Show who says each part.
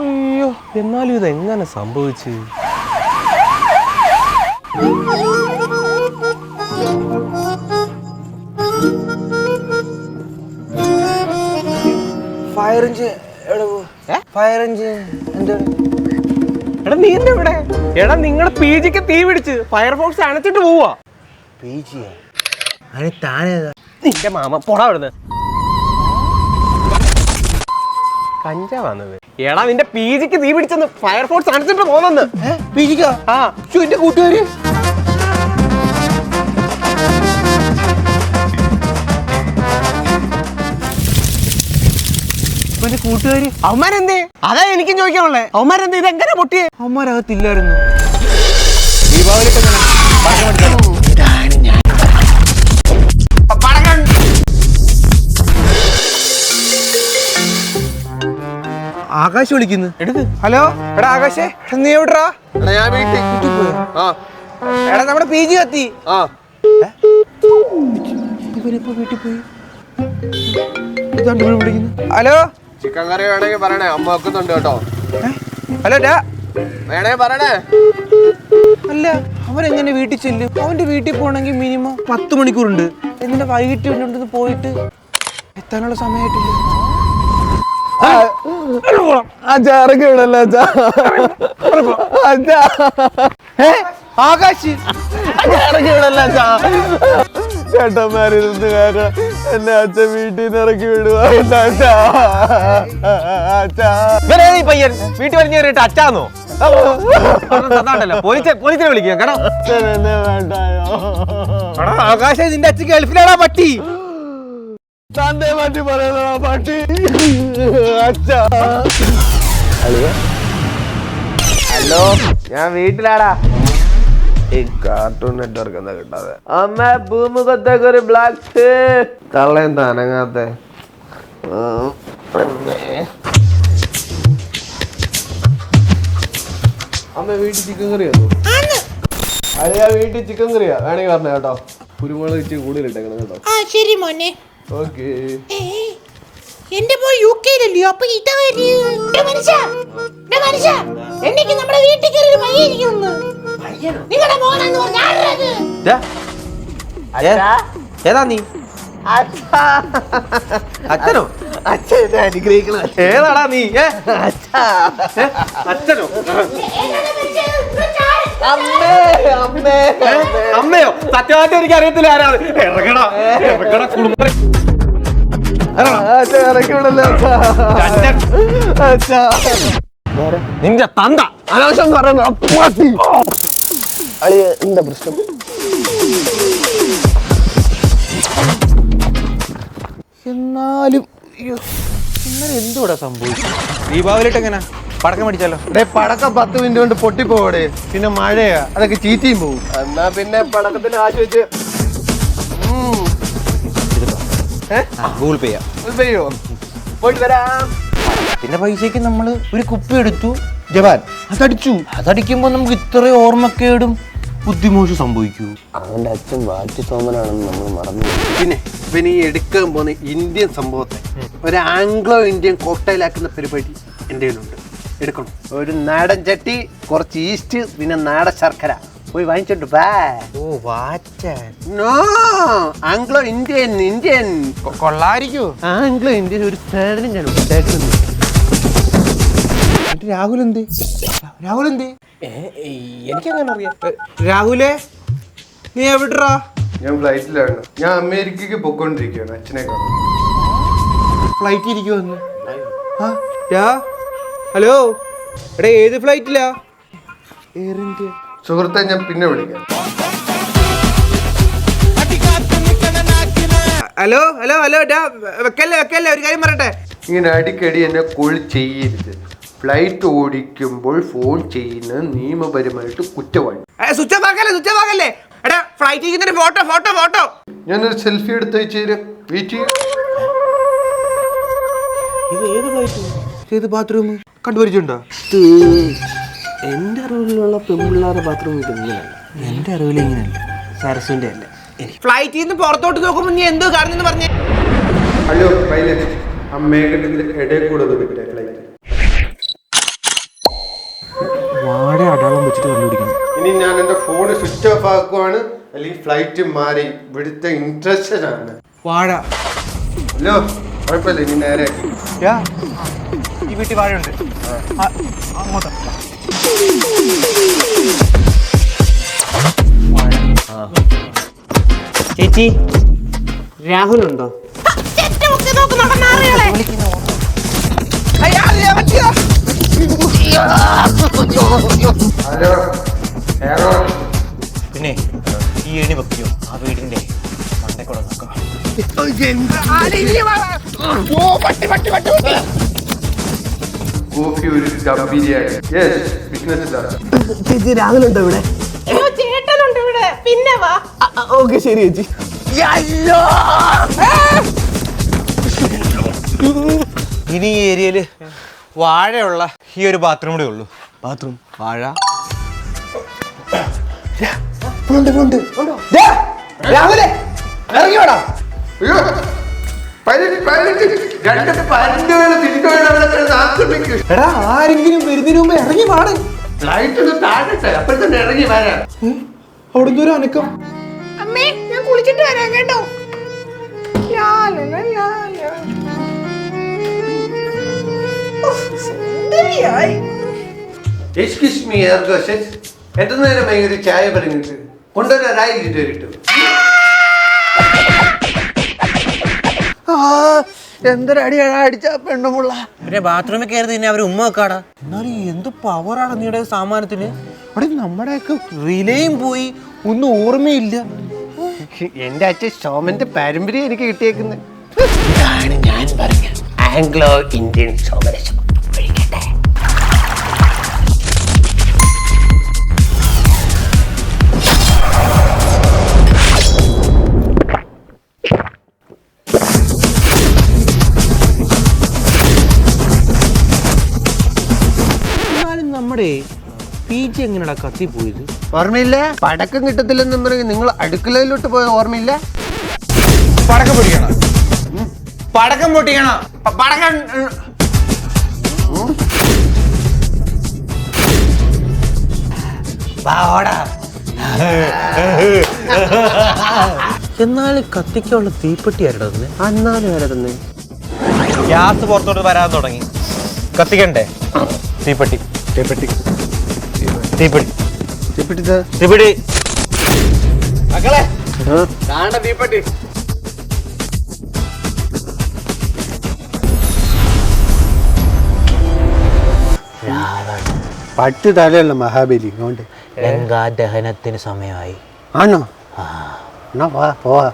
Speaker 1: അയ്യോ എന്നാലും ഇത് എങ്ങനെ സംഭവിച്ചു?
Speaker 2: ഫയർ എഞ്ചിൻ എവിടെ പോ ഫയർ എഞ്ചിൻ എന്താണ്?
Speaker 1: എടാ നീ എന്താ ഇവിടെ? എടാ നിങ്ങളുടെ പി ജിക്ക് തീ പിടിച്ച് ഫയർഫോക്സ് അണച്ചിട്ട് പോവാ.
Speaker 2: പി ജിയാ അതിന് താനേതാ
Speaker 1: നിന്റെ മാമ പൊടാ ഇവിടുന്ന് കഞ്ചാ വന്നത് എടാ നിന്റെ പി ജിക്ക് തീ പിടിച്ചെന്ന് ഫയർഫോഴ്സ് അണച്ചിട്ട് പോന്നെന്ന്
Speaker 2: പി ജിക്കാ
Speaker 1: ആ.
Speaker 2: എന്റെ കൂട്ടുകാര്.
Speaker 1: കൂട്ടുകാര്. അവന്മാരെന്തേ? അതാ എനിക്കും ചോദിക്കാനുള്ളേ. അവന്മാരെന്തേ ഇതെങ്ങനെ പൊട്ടിയേ?
Speaker 2: അവന്മാരകത്തില്ലായിരുന്നു.
Speaker 1: ദീപാവലിക്ക്
Speaker 2: ആകാശ് വിളിക്കുന്നു.
Speaker 1: എടുക്ക്.
Speaker 2: ഹലോ? എടാ ആകാശേ നീ എവിടാ
Speaker 1: എടാ ഞാൻ വീട്ടിൽ. ആ.
Speaker 2: എടാ നമ്മുടെ പി ജി കത്തി
Speaker 1: ആ.
Speaker 2: ഇവരിപ്പോ വീട്ടിൽ പോയി? ഇതാണ്ട് ഇവിടെ വിളിക്കുന്നു? ഹലോ?
Speaker 1: ചിക്കൻ കറി വേണമെങ്കിൽ പറയണേ. അമ്മ വെക്കുന്നുണ്ട് കേട്ടോ?
Speaker 2: ഹലോ ഡാ.
Speaker 1: വേണേ പറയണേ.
Speaker 2: അല്ല അവരെങ്ങനെ വീട്ടിൽ ചെല്ലും? അവന്റെ വീട്ടിൽ പോകണമെങ്കിൽ മിനിമം പത്ത് മണിക്കൂറുണ്ട്. എന്നിട്ട് വൈകിട്ട് പോയിട്ട്? എത്താനുള്ള സമയമായിട്ടില്ല.
Speaker 3: ഇറക്കി വിടല്ലോ
Speaker 2: ഏ? അച്ഛാ
Speaker 3: ഇറക്കി വിടല്ലോ ഇരുന്ന് കേൾക്കണം എന്നെ അച്ഛൻ വീട്ടിൽ നിന്ന് ഇറക്കി അച്ഛാ. അച്ഛാ.
Speaker 1: പയ്യൻ വീട്ടിൽ വലിഞ്ഞ കയറിയിട്ട് അച്ഛാന്നോ? പോലീസിനെ കേട്ടോ.
Speaker 2: ആകാശ് നിന്റെ അച്ഛൻ ഗൾഫിലാടാ പട്ടി.
Speaker 3: തന്റെ പറ്റി പറയുന്ന പട്ടി. അച്ഛാ.
Speaker 1: ഹലോ ഞാൻ വീട്ടിലാടാ. ഈ കാർട്ടൂൺ നെറ്റ്വർക്ക് എന്താ കിട്ടാതെ? അമ്മ ഭൂമുഖത്തേക്ക് ഒരു ബ്ലാക്ക് തള്ളയും തനങ്ങാത്ത. അമ്മ വീട്ടിൽ ചിക്കൻ കറിയാണോ അല്ല വീട്ടിൽ ചിക്കൻ കറിയാ വേണമെങ്കിൽ പറഞ്ഞ കേട്ടോ. കുരുമുളക് ഇച്ചിരി കൂടുതൽ ഇട്ടേക്കണം കേട്ടോ.
Speaker 4: ആ ശരി മോനെ.
Speaker 1: ഓക്കേ
Speaker 4: എന്റെ പോയി യു കെയിലല്ലയോ? അപ്പൊ ഇതാ മനുഷ്യ ഡേ മനുഷ്യ. എനിക്ക് നമ്മുടെ വീട്ടിൽ കയറി ഒരു പയ്യ ഇരിക്കുന്നു. നിങ്ങളുടെ മോനെന്ന് പറഞ്ഞ
Speaker 1: ഏതാ നീ? അച്ഛനോ?
Speaker 3: അച്ഛൻ അനുഗ്രഹിക്കണം.
Speaker 1: ഏതാടാ നീ? അച്ഛനോ? അമ്മയോ? സത്യമായിട്ട് എനിക്ക് അറിയത്തില്ല ആരാണ്. ഇറങ്ങടാ ഇറങ്ങടാ കുടുംബ നിന്റെ തന്ത.
Speaker 3: അനാവശ്യം പറയുന്ന അപ്പാത്തി അളിയ എന്താ പ്രശ്നം?
Speaker 2: എന്നാലും അയ്യോ, ഇന്നലെ എന്തുകൂടെ സംഭവിച്ചു ദീപാവലിട്ട് എങ്ങനെ പടക്കം മേടിച്ചാലോ?
Speaker 3: ഡേ പടക്കം പത്ത് മിനിറ്റ് കൊണ്ട് പൊട്ടിപ്പോടെ പിന്നെ മഴയാ അതൊക്കെ ചീറ്റിയും പോകും
Speaker 1: എന്നാ പിന്നെ പടക്കത്തിന് കാശ് വെച്ച്.
Speaker 2: ഗൂഗിൾ പേ ചെയ്യാം.
Speaker 3: ചെയ്യോ?
Speaker 1: പോയിട്ട് വരാം.
Speaker 2: പിന്നെ പൈസക്ക് നമ്മൾ ഒരു കുപ്പി എടുത്തു ജവാൻ. അതടിച്ചു. അതടിക്കുമ്പോൾ നമുക്ക് ഇത്രയും ഓർമ്മക്കേടും ബുദ്ധിമോശം സംഭവിക്കൂ.
Speaker 3: അവന്റെ അച്ഛൻ വാറ്റി സോമനാണെന്ന് നമ്മൾ മറന്നു.
Speaker 5: പിന്നെ പിന്നെ ഈ എടുക്കാൻ പോകുന്ന ഇന്ത്യൻ സംഭവത്തെ ഒരു ആംഗ്ലോ ഇന്ത്യൻ കോക്ടൈലാക്കുന്ന പരിപാടി എന്റെ കയ്യിലുണ്ട്. എടുക്കണം. ഒരു നാടൻ ചട്ടി കുറച്ച് ഈസ്റ്റ് പിന്നെ നാടൻ ശർക്കര. പോയി വാങ്ങിച്ചോണ്ട് ബാ
Speaker 2: ഓ വാച്ചാൻ
Speaker 5: നോ ആംഗ്ലോ ഇന്ത്യൻ ഇന്ത്യൻ.
Speaker 2: കൊള്ളായിരിക്കോ.
Speaker 5: ആംഗ്ലോ ഇന്ത്യൻ ഒരു സാധനം ഞാൻ ഉണ്ടാക്കുന്നു
Speaker 2: രാഹുൽ എന്ത്? രാഹുൽ എന്ത്?
Speaker 1: എനിക്കങ്ങനെ അറിയാം?
Speaker 2: രാഹുലേ നീ എവിടാ
Speaker 6: ഞാൻ ഫ്ലൈറ്റിലാണ്. ഞാൻ അമേരിക്കക്ക് പൊക്കോണ്ടിരിക്കുകയാണ് അച്ഛനെ കാണാൻ.
Speaker 2: ഫ്ലൈറ്റ് ഇരിക്കുമെന്ന് ആ രാ ഹലോ എടാ ഏത് ഫ്ലൈറ്റിലാ എയർ ഇന്ത്യ
Speaker 6: സുഹൃത്തെ ഞാൻ പിന്നെ വിളിക്കാം.
Speaker 2: ഹലോ ഹലോ ഹലോ ഡാ വെക്കല്ലേ വെക്കല്ലേ ഒരു കാര്യം പറയട്ടെ.
Speaker 6: ഇങ്ങനെ അടിക്കടി എന്നെ കോൾ ചെയ്യരുത്. ഫ്ലൈറ്റ് ഓടിക്കുമ്പോൾ ഫോൺ ചെയ്യുന്നത് നിയമപരമായിട്ട് കുറ്റമാണ്
Speaker 2: സ്വിച്ച് ഓഫ് ആക്കല്ലേ സ്വിച്ച് ഓഫ് ആക്കല്ലേ? എടാ ഫ്ലൈറ്റ് ഇരിക്കുന്നൊരു ഫോട്ടോ ഫോട്ടോ ഫോട്ടോ
Speaker 6: ഞാനൊരു സെൽഫി എടുത്ത് അയച്ചു തരാം. വെയിറ്റ് ചെയ്യും.
Speaker 2: ഇത് ഏത് ഫ്ലൈറ്റ് ഏത് ബാത്റൂം കണ്ടുപരിച്ചിട്ടുണ്ടോ?
Speaker 1: എന്റെ അറിവിലുള്ള പെൺപിള്ളേരുടെ ബാത്റൂം ഇത് ഇങ്ങനെയല്ല.
Speaker 2: എന്റെ അറിവിൽ ഇങ്ങനെയല്ല.
Speaker 1: സരസുന്റെ അല്ല.
Speaker 2: ഫ്ലൈറ്റിൽ നിന്ന് പുറത്തോട്ട് നോക്കുമ്പോ നീ എന്തോ കാണുന്നെന്ന് പറഞ്ഞു?
Speaker 6: ഹലോ പൈലറ്റ് ആ മേഘത്തിന്റെ ഇടയിൽ കൂടെ വിട്ടേ ഫ്ലൈറ്റ്
Speaker 2: വാഴയുടെ അടയാളം വെച്ചിട്ട് കണ്ടുപിടിക്കണം.
Speaker 6: ഇനി ഞാൻ എന്റെ ഫോൺ സ്വിച്ച് ഓഫ് ആക്കുവാണ്. അല്ലെങ്കിൽ ഫ്ലൈറ്റ് മാറി ഇവിടുത്തെ ഇൻട്രസ്റ്റഡ് ആണ്
Speaker 2: വാഴ
Speaker 6: ഹലോ കുഴപ്പമില്ല ഇനി നേരെ.
Speaker 2: ഈ വീട്ടിൽ വാഴയുണ്ട്. ആ, അങ്ങോട്ട്. ചേച്ചി
Speaker 6: ഹലോ
Speaker 2: പിന്നെ ഈ എണി വെക്കിയോ ആ വീടിന്റെ മണ്ടക്കൂടെ നോക്കാം
Speaker 6: കോഫി ഒരു ഡബ് ബിരിയാണി. യെസ് ബിസിനസ്
Speaker 2: ചേച്ചി രാഹുൽ ഉണ്ടോ ഇവിടെ
Speaker 4: ചേട്ടനുണ്ട് ഇവിടെ. പിന്നെ വാ.
Speaker 2: ഓക്കെ ശരി ചേച്ചി. ഇനി ഈ ഏരിയയിൽ വാഴയുള്ള ഈ ഒരു ബാത്റൂം കൂടെ ഉള്ളൂ. ബാത്റൂം വാഴ. രാഹുലേ ഇറങ്ങി വേടാ.
Speaker 6: പതിനെട്ട് പതിനഞ്ച് തിരിച്ചു ആക്രമിക്കും
Speaker 2: എടാ ആരെങ്കിലും വരുന്നതിന് മുമ്പ് ഇറങ്ങി പാടൻ
Speaker 6: ഫ്ലൈറ്റ് ഒന്ന് താഴട്ടെ അപ്പോൾ തന്നെ ഇറങ്ങി വരാം.
Speaker 2: അവിടെ ഒരു അനക്കം.
Speaker 4: അമ്മേ ഞാൻ കുളിച്ചിട്ട് വരാം കേട്ടോ.
Speaker 6: എക്സ്ക്യൂസ് മീ എത്ര നേരമായി ഒരു ചായ പറഞ്ഞിട്ട് കൊണ്ടുവരാറായി ഇതുവരിട്ടു
Speaker 5: എന്തൊരടിയാണ് അടിച്ച പെണ്ണുമുള്ള.
Speaker 2: പിന്നെ ബാത്റൂമിൽ കയറി തന്നെ അവർ ഉമ്മ വെക്കാടാ. എന്നാലും എന്ത് പവറാണ് നീടെ സാമാനത്തിന്. അവിടെ നമ്മുടെയൊക്കെ റിലേയും പോയി. ഒന്നും ഓർമ്മയില്ല.
Speaker 5: എന്റെ അച്ഛൻ ശോമന്റെ പാരമ്പര്യം എനിക്ക് കിട്ടിയേക്കുന്നത്
Speaker 6: ഞാൻ പറഞ്ഞ ആംഗ്ലോ ഇന്ത്യൻ സോമരസം
Speaker 2: നമ്മുടെ പി ജി എങ്ങനെയാ കത്തിപ്പോയത്
Speaker 5: ഓർമ്മയില്ല? പടക്കം കിട്ടത്തില്ലെന്നും പറഞ്ഞ് നിങ്ങൾ അടുക്കളയിലോട്ട് പോയ ഓർമ്മയില്ല?
Speaker 2: പടക്കം പൊട്ടിക്കണം. പടക്കം പൊട്ടിക്കണം. പടക്കം എന്നാൽ കത്തിക്കുള്ള തീപ്പെട്ടി ആരുടെ തന്നെ?
Speaker 5: അന്നാലും വരെ തന്നെ?
Speaker 2: ഗ്യാസ് പുറത്തോട്ട് വരാൻ തുടങ്ങി. കത്തിക്കണ്ടേ? തീപ്പെട്ടി. തീപ്പെട്ടി. തീപ്പെട്ടി.
Speaker 5: ചെപ്പിട്ടിത്
Speaker 2: തീപ്പെട്ടി.
Speaker 1: മക്കളെ കാണ തീപ്പെട്ടി.
Speaker 5: പട്ട് തലയല്ല മഹാബലി ഗംഗാ
Speaker 2: ലങ്കാദഹനത്തിന് സമയമായി.
Speaker 5: ആണോ? എന്നാ വാ പോവാ.